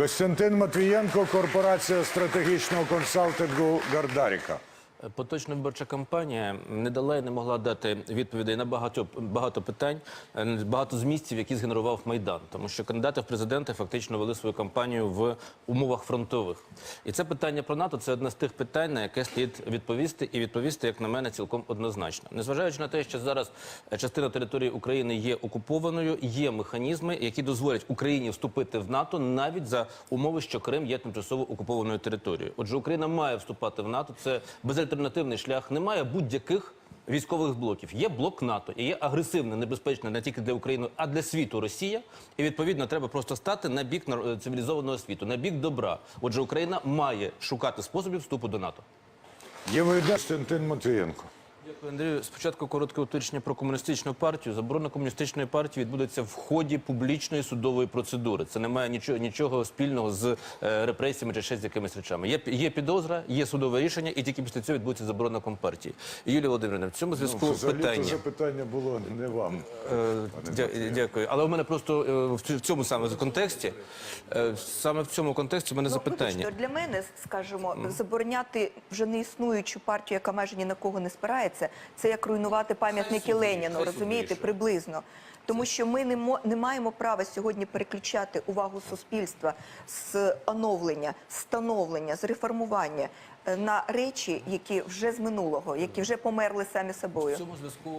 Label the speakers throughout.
Speaker 1: Костянтин Матвієнко, корпорація стратегічного консалтингу Гардаріка.
Speaker 2: Поточна виборча кампанія не дала і не могла дати відповідей на багато багато питань, е, багато змістів, які згенерував майдан, тому що кандидати в президенти фактично вели свою кампанію в умовах фронтових. І це питання про НАТО це одне з тих питань, на яке слід відповісти, і відповісти, як на мене, цілком однозначно. Незважаючи на те, що зараз е, частина території України є окупованою, є механізми, які дозволять Україні вступити в НАТО навіть за умови, що Крим є тимчасово окупованою територією. Отже, Україна має вступати в НАТО. Це безальтернативний шлях. Немає будь-яких військових блоків. Є блок НАТО і є агресивна, небезпечна не тільки для України, а для світу Росія. І відповідно треба просто стати на бік нар- цивілізованого світу, на бік добра. Отже, Україна має шукати способів вступу до НАТО.
Speaker 1: Є вийде Костянтин Матвієнко.
Speaker 2: Дякую, Андрію. Спочатку коротке уточнення про комуністичну партію. Заборона комуністичної партії відбудеться в ході публічної судової процедури. Це не має нічого, нічого спільного з е, репресіями чи ще з якимись речами. Є, є підозра, є судове рішення, і тільки після цього відбудеться заборона компартії. Юлія Володимирівна, в цьому зв'язку
Speaker 1: Ну,
Speaker 2: питання.
Speaker 1: запитання було не вам.
Speaker 2: Е, дя- Дякую. Але у мене просто е, в в цьому саме контексті, е, саме в цьому контексті у мене
Speaker 3: Ну,
Speaker 2: запитання.
Speaker 3: вибачте, для мене, скажімо, забороняти вже не існуючу партію, яка майже ні на кого не спирається, це як руйнувати пам'ятники Леніну, розумієте, приблизно. Тому що ми не, не маємо права сьогодні переключати увагу суспільства з оновлення, становлення, з реформування е, на речі, які вже з минулого, які вже померли самі собою.
Speaker 2: В цьому зв'язку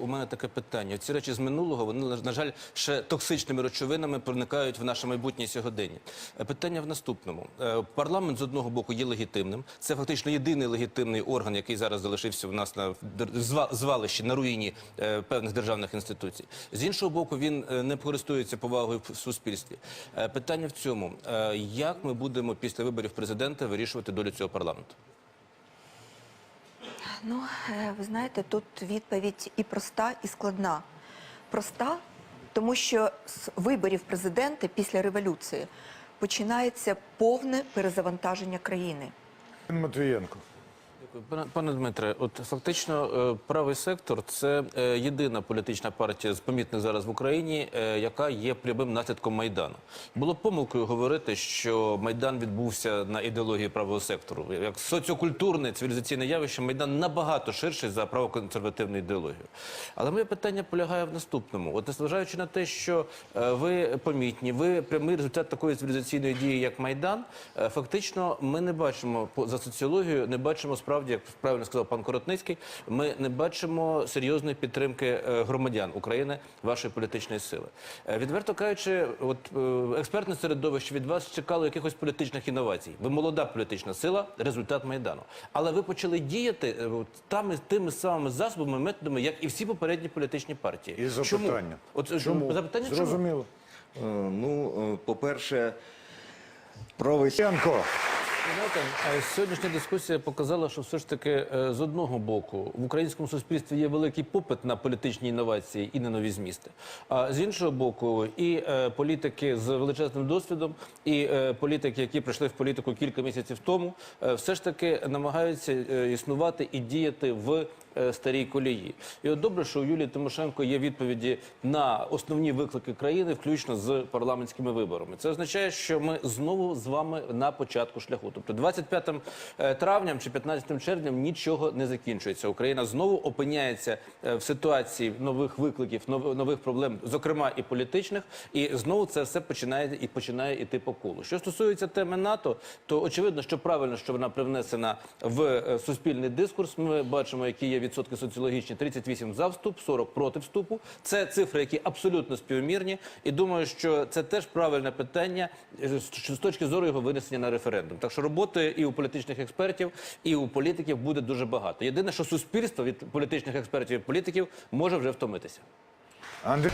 Speaker 2: у, мене таке питання. Ці речі з минулого вони на- на жаль ще токсичними речовинами проникають в наше майбутнє сьогодення. Е, Питання в наступному: Е, парламент з одного боку є легітимним. Це фактично єдиний легітимний орган, який зараз залишився в нас на дер- зва- звалищі на руїні е, певних державних інституцій. З іншого боку, він е, не користується повагою в суспільстві. Е, Питання в цьому: як ми будемо після виборів президента вирішувати долю цього парламенту?
Speaker 3: Ну, ви знаєте, тут відповідь і проста, і складна. Проста, тому що з виборів президента після революції починається повне перезавантаження країни.
Speaker 1: Матвієнко.
Speaker 2: Дякую. Пане, Дмитре, от фактично е, правий сектор це е, єдина політична партія з помітних зараз в Україні, е, яка є прямим наслідком майдану. Було помилкою говорити, що майдан відбувся на ідеології правого сектору. Як соціокультурне цивілізаційне явище, майдан набагато ширший за правоконсервативну ідеологію. Але моє питання полягає в наступному: от незважаючи на те, що ви помітні, ви прямий результат такої цивілізаційної дії, як майдан, фактично ми не бачимо за соціологією, не бачимо справді, як правильно сказав пан Коротницький, ми не бачимо серйозної підтримки е, громадян України, вашої політичної сили. Е, Відверто кажучи, от е, експертне середовище від вас чекало якихось політичних інновацій. Ви молода політична сила, результат майдану. Але ви почали діяти от, тами тими самими засобами, методами, як і всі попередні політичні партії.
Speaker 1: І запитання.
Speaker 2: Чому? От
Speaker 1: Чому?
Speaker 2: запитання чому?
Speaker 1: Зрозуміло.
Speaker 4: Е, Ну, е, по-перше, правий
Speaker 1: Матвієнко.
Speaker 2: Ви Знаєте, сьогоднішня дискусія показала, що все ж таки е, з одного боку в українському суспільстві є великий попит на політичні інновації і на нові змісти. А з іншого боку, і е, політики з величезним досвідом, і е, політики, які прийшли в політику кілька місяців тому, все ж таки намагаються існувати і діяти в старій колії. І от добре, що у Юлії Тимошенко є відповіді на основні виклики країни, включно з парламентськими виборами. Це означає, що ми знову з вами на початку шляху. Тобто 25 е, травням чи 15 червням нічого не закінчується. Україна знову опиняється е, в ситуації нових викликів, нов- нових проблем, зокрема і політичних, і знову це все починає і починає іти по колу. Що стосується теми НАТО, то очевидно, що правильно, що вона привнесена в е, суспільний дискурс. Ми бачимо, які є відсотки соціологічні: 38 за вступ, 40 проти вступу. Це цифри, які абсолютно співмірні. І думаю, що це теж правильне питання е, з точки зору його винесення на референдум. Так що роботи і у політичних експертів, і у політиків буде дуже багато. Єдине, що суспільство від політичних експертів і політиків може вже втомитися.
Speaker 1: Андрій.